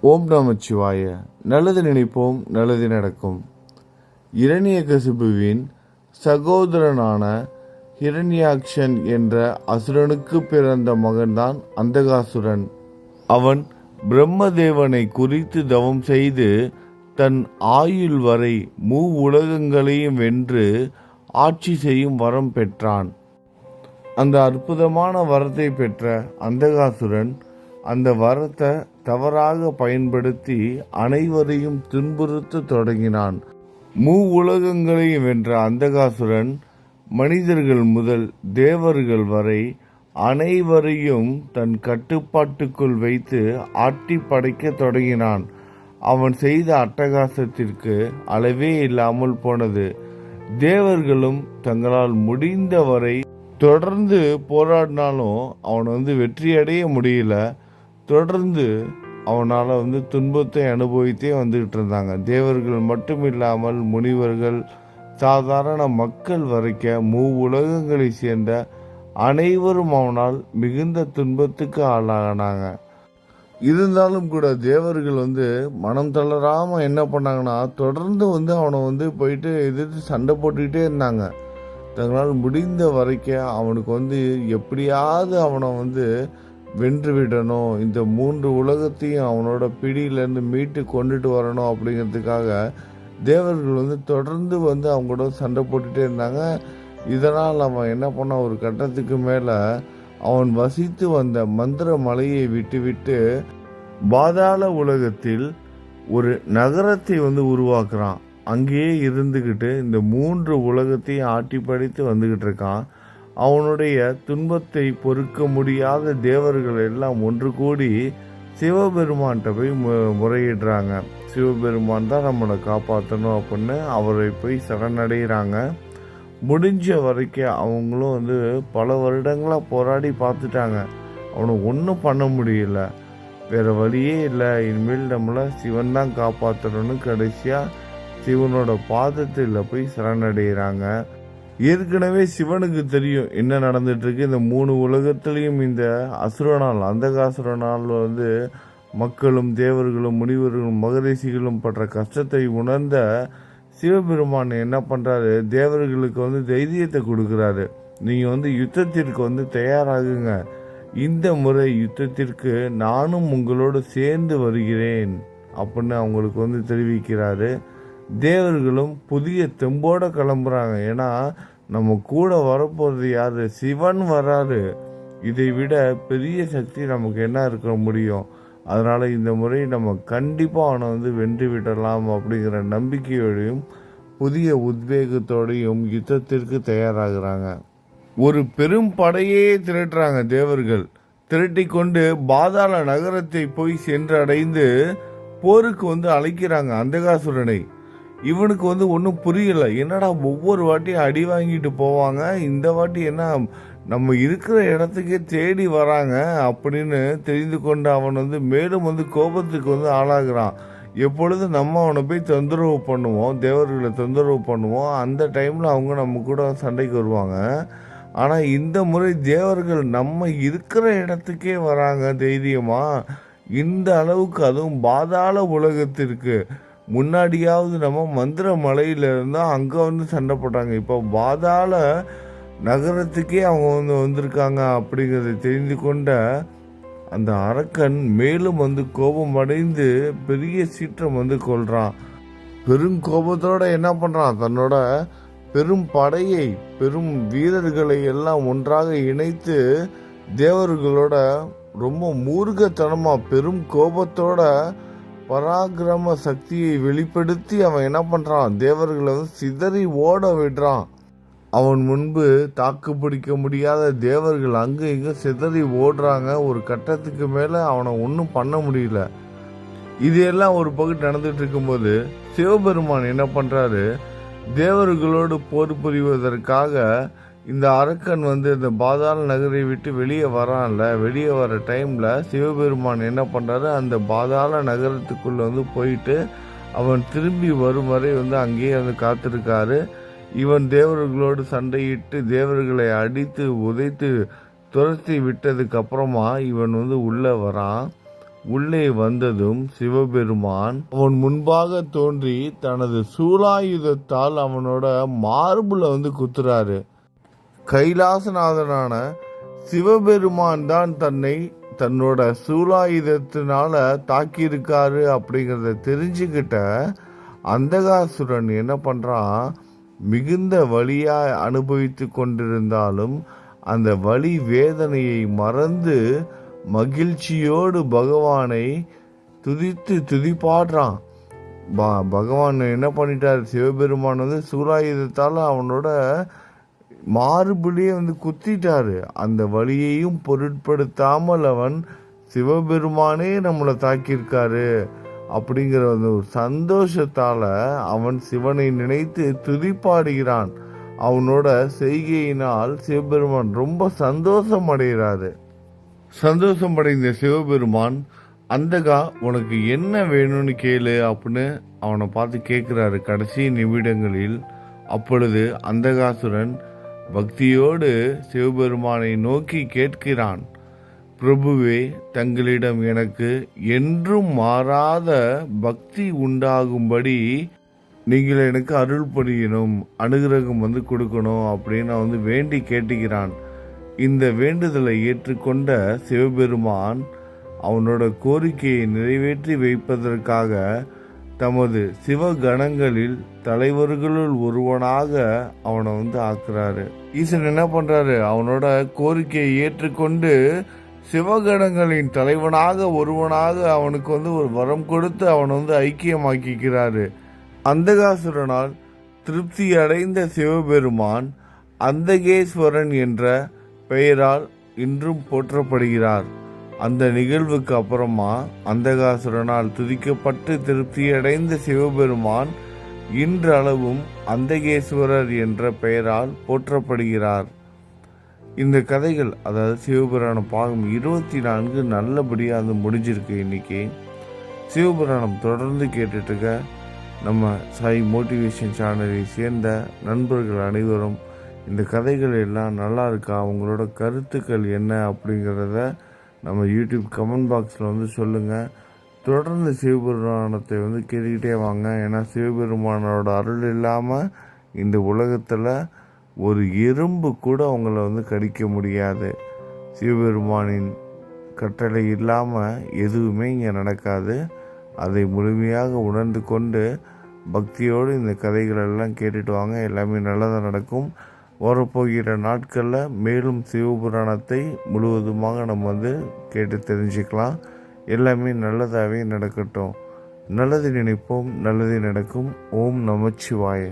ஓம் நமச்சிவாய நல்லது நினைப்போம் நல்லது நடக்கும். இரணியகசிபுவின் சகோதரனான ஹிரண்யாக்ஷன் என்ற அசுரனுக்கு பிறந்த மகன்தான் அந்தகாசுரன். அவன் பிரம்மதேவனை குறித்து தவம் செய்து தன் ஆயுள் வரை மூ உலகங்களையும் வென்று ஆட்சி செய்யும் வரம் பெற்றான். அந்த அற்புதமான வரத்தை பெற்ற அந்தகாசுரன் அந்த வரத்தை தவறாக பயன்படுத்தி அனைவரையும் துன்புறுத்த தொடங்கினான். மூ உலகங்களையும் வென்ற அந்தகாசுரன் மனிதர்கள் முதல் தேவர்கள் வரை அனைவரையும் தன் கட்டுப்பாட்டுக்குள் வைத்து ஆட்டி படைக்க தொடங்கினான். அவன் செய்த அட்டகாசத்திற்கு அளவே இல்லாமல் போனது. தேவர்களும் தங்களால் முடிந்தவரை தொடர்ந்து போராடினாலும் அவன் வந்து வெற்றி அடைய முடியல. தொடர்ந்து அவனால் வந்து துன்பத்தை அனுபவித்தே வந்துக்கிட்டு இருந்தாங்க. தேவர்கள் மட்டும் இல்லாமல் முனிவர்கள் சாதாரண மக்கள் வரைக்க மூ உலகங்களை சேர்ந்த அனைவரும் அவனால் மிகுந்த துன்பத்துக்கு ஆளாகினாங்க இருந்தாலும் கூட தேவர்கள் வந்து மனம் தளராமல் என்ன பண்ணாங்கன்னா தொடர்ந்து வந்து அவனை வந்து போயிட்டு எதிர்த்து சண்டை போட்டுக்கிட்டே இருந்தாங்க. தங்களால் முடிந்த வரைக்கும் அவனுக்கு வந்து எப்படியாவது அவனை வந்து வென்று விடணும் இந்த மூன்று உலகத்தையும் அவனோட பிடியிலேருந்து மீட்டு கொண்டுட்டு வரணும் அப்படிங்கிறதுக்காக தேவர்கள் வந்து தொடர்ந்து வந்து அவங்க கூட சண்டை போட்டுகிட்டே இருந்தாங்க. இதனால் அவன் என்ன பண்ணான் ஒரு கட்டத்துக்கு மேலே அவன் வசித்து வந்த மந்திர மலையை விட்டு விட்டு பாதாள உலகத்தில் ஒரு நகரத்தை வந்து உருவாக்குறான். அங்கேயே இருந்துக்கிட்டு இந்த மூன்று உலகத்தையும் ஆட்டி படித்து வந்துக்கிட்டு இருக்கான். அவனுடைய துன்பத்தை பொறுக்க முடியாத தேவர்கள் எல்லாம் ஒன்று கூடி சிவபெருமான்கிட்ட போய் மு முறையிடுறாங்க. சிவபெருமான் தான் நம்மளை காப்பாற்றணும் அப்படின்னு அவரை போய் சரணடைகிறாங்க. முடிஞ்ச வரைக்கும் அவங்களும் வந்து பல வருடங்களாக போராடி பார்த்துட்டாங்க. அவனை ஒன்றும் பண்ண முடியல. வேறு வழியே இல்லை. இனிமேல் நம்மளை சிவன் தான் காப்பாற்றணும்னு கடைசியாக சிவனோட பாதத்தில் போய் சரணடைகிறாங்க. ஏற்கனவே சிவனுக்கு தெரியும் என்ன நடந்துட்டு இருக்கு இந்த மூணு உலகத்திலையும் இந்த அசுரனால் அந்தகாசுரனால் வந்து மக்களும் தேவர்களும் முனிவர்களும் மகரிஷிகளும் படுற கஷ்டத்தை உணர்ந்த சிவபெருமான் என்ன பண்ணுறாரு தேவர்களுக்கு வந்து தைரியத்தை கொடுக்குறாரு. நீங்கள் வந்து யுத்தத்திற்கு வந்து தயாராகுங்க. இந்த முறை யுத்தத்திற்கு நானும் உங்களோடு சேர்ந்து வருகிறேன் அப்படின்னு அவங்களுக்கு வந்து தெரிவிக்கிறாரு. தேவர்களும் புதிய தெம்போட கிளம்புறாங்க. ஏன்னா நம்ம கூட வரப்போகிறது யாரு? சிவன் வராரு. இதை விட பெரிய சக்தி நமக்கு என்ன இருக்க முடியும்? அதனால் இந்த முறை நம்ம கண்டிப்பாக அவனை வந்து வென்று விடலாம் அப்படிங்கிற நம்பிக்கையோடையும் புதிய உத்வேகத்தோடையும் யுத்தத்திற்கு தயாராகிறாங்க. ஒரு பெரும் படையே திரட்டுறாங்க தேவர்கள். திரட்டி கொண்டு பாதாள நகரத்தை போய் சென்று அடைந்து போருக்கு வந்து அழைக்கிறாங்க அந்தகாசுரனை. இவனுக்கு வந்து ஒன்றும் புரியல. என்னடா ஒவ்வொரு வாட்டியும் அடி வாங்கிட்டு போவாங்க? இந்த வாட்டி என்ன நம்ம இருக்கிற இடத்துக்கே தேடி வராங்க அப்படின்னு தெரிந்து கொண்டு அவன் வந்து மேலும் வந்து கோபத்துக்கு வந்து ஆளாகிறான். எப்பொழுது நம்ம அவனை போய் தொந்தரவு பண்ணுவோம் தேவர்களை தொந்தரவு பண்ணுவோம் அந்த டைமில் அவங்க நம்ம கூட சண்டைக்கு வருவாங்க. ஆனால் இந்த முறை தேவர்கள் நம்ம இருக்கிற இடத்துக்கே வராங்க தைரியமாக இந்த அளவுக்கு அதுவும் பாதாள உலகத்திற்கு. முன்னாடியாவது நம்ம மந்திர மலையில இருந்தால் அங்கே வந்து சண்டை போட்டாங்க. இப்போ பாதாள நகரத்துக்கே அவங்க வந்து வந்திருக்காங்க அப்படிங்கிறத தெரிந்து கொண்ட அந்த அரக்கன் மேலும் வந்து கோபம் அடைந்து பெரிய சீற்றம் வந்து கொள்றான். பெரும் கோபத்தோட என்ன பண்றான்? தன்னோட பெரும் படையை பெரும் வீரர்களை எல்லாம் ஒன்றாக இணைத்து தேவர்களோட ரொம்ப மூர்க்கத்தனமா பெரும் கோபத்தோட பராக்கிரம சக்தியை வெளிப்படுத்தி அவன் என்ன பண்றான்? தேவர்களை வந்து சிதறி ஓட விடுறான். அவன் முன்பு தாக்கு பிடிக்க முடியாத தேவர்கள் அங்கே இங்கு சிதறி ஓடுறாங்க. ஒரு கட்டத்துக்கு மேலே அவனை ஒன்றும் பண்ண முடியல. இது எல்லாம் ஒரு பகுதி நடந்துட்டு இருக்கும்போது சிவபெருமான் என்ன பண்றாரு? தேவர்களோடு போர் புரிவதற்காக இந்த அரக்கன் வந்து இந்த பாதாள நகரை விட்டு வெளியே வரான்ல வெளியே வர டைமில் சிவபெருமான் என்ன பண்ணுறாரு அந்த பாதாள நகரத்துக்குள்ளே வந்து போயிட்டு அவன் திரும்பி வரும் வரை வந்து அங்கேயே வந்து காத்திருக்காரு. இவன் தேவர்களோடு சண்டையிட்டு தேவர்களை அடித்து உதைத்து துரத்தி விட்டதுக்கு அப்புறமா இவன் வந்து உள்ளே வரான். உள்ளே வந்ததும் சிவபெருமான் அவன் முன்பாக தோன்றி தனது சூலாயுதத்தால் அவனோட மார்புல வந்து குத்துறாரு. கைலாசநாதனான சிவபெருமான் தான் தன்னை தன்னோட சூலாயுதத்தினால தாக்கியிருக்காரு அப்படிங்கிறத தெரிஞ்சுக்கிட்ட அந்தகாசுரன் என்ன பண்ணுறான் மிகுந்த வழியாக அனுபவித்து கொண்டிருந்தாலும் அந்த வழி வேதனையை மறந்து மகிழ்ச்சியோடு பகவானை துதித்து துதிப்பாடுறான். ப- பகவான் என்ன பண்ணிட்டார்? சிவபெருமான் வந்து சூலாயுதத்தால் அவனோட மார்பிலே வந்து குத்திட்டாரு. அந்த வழியையும் பொருட்படுத்தாமல் அவன் சிவபெருமானே நம்மளை தாக்கியிருக்காரு அப்படிங்கிற அந்த ஒரு சந்தோஷத்தால அவன் சிவனை நினைத்து துதிப்பாடுகிறான். அவனோட செய்கையினால் சிவபெருமான் ரொம்ப சந்தோஷம் அடைகிறாரு சந்தோஷம் அடைந்த சிவபெருமான் அந்தகா உனக்கு என்ன வேணும்னு கேளு அப்படின்னு அவனை பார்த்து கேட்குறாரு கடைசி நிமிடங்களில். அப்பொழுது அந்தகாசுரன் பக்தியோடு சிவபெருமானை நோக்கி கேட்கிறான் பிரபுவே தங்களிடம் எனக்கு என்றும் மாறாத பக்தி உண்டாகும்படி நீங்கள் எனக்கு அருள் புரியணும் அனுகிரகம் வந்து கொடுக்கணும் அப்படின்னு நான் வந்து வேண்டி கேட்டுக்கிறான். இந்த வேண்டுதலை ஏற்றுக்கொண்ட சிவபெருமான் அவனோட கோரிக்கையை நிறைவேற்றி வைப்பதற்காக தமது சிவகணங்களில் தலைவர்களுள் ஒருவனாக அவனை வந்து ஆக்குறாரு. ஈசன் என்ன பண்றாரு? அவனோட கோரிக்கையை ஏற்றுக்கொண்டு சிவகணங்களின் தலைவனாக ஒருவனாக அவனுக்கு வந்து ஒரு வரம் கொடுத்து அவனை வந்து ஐக்கியமாக்கிக்கிறாரு. அந்தகாசுரனால் திருப்தி அடைந்த சிவபெருமான் அந்தகேஸ்வரன் என்ற பெயரால் இன்றும் போற்றப்படுகிறார். அந்த நிகழ்வுக்கு அப்புறமா அந்தகாசுரனால் துதிக்கப்பட்டு திருப்தியடைந்த சிவபெருமான் இன்றளவும் அந்தகேஸ்வரர் என்ற பெயரால் போற்றப்படுகிறார். இந்த கதைகள் அதாவது சிவபுராணம் பாகம் இருபத்தி நான்கு நல்லபடியாக அது முடிஞ்சிருக்கு இன்னைக்கு. சிவபுராணம் தொடர்ந்து கேட்டுட்டு இருக்க நம்ம சாய் மோட்டிவேஷன் சேனலை சேர்ந்த நண்பர்கள் அனைவரும் இந்த கதைகள் எல்லாம் நல்லா இருக்கா? அவங்களோட கருத்துக்கள் என்ன அப்படிங்கிறத நம்ம யூடியூப் கமெண்ட் பாக்ஸில் வந்து சொல்லுங்கள் தொடர்ந்து சிவபெருமானத்தை வந்து கேட்டுக்கிட்டே வாங்க. ஏன்னா சிவபெருமானோட அருள் இல்லாமல் இந்த உலகத்தில் ஒரு எறும்பு கூட அவங்கள வந்து கடிக்க முடியாது. சிவபெருமானின் கட்டளை இல்லாமல் எதுவுமே இங்கே நடக்காது. அதை முழுமையாக உணர்ந்து கொண்டு பக்தியோடு இந்த கதைகளெல்லாம் கேட்டுட்டு வாங்க. எல்லாமே நல்லதாக நடக்கும். வரப்போகிற நாட்களில் மேலும் சிவபுராணத்தை முழுவதுமாக நம்ம வந்து கேட்டு தெரிஞ்சுக்கலாம். எல்லாமே நல்லதாகவே நடக்கட்டும். நல்லது நினைப்போம் நல்லது நடக்கும். ஓம் நமச்சிவாய.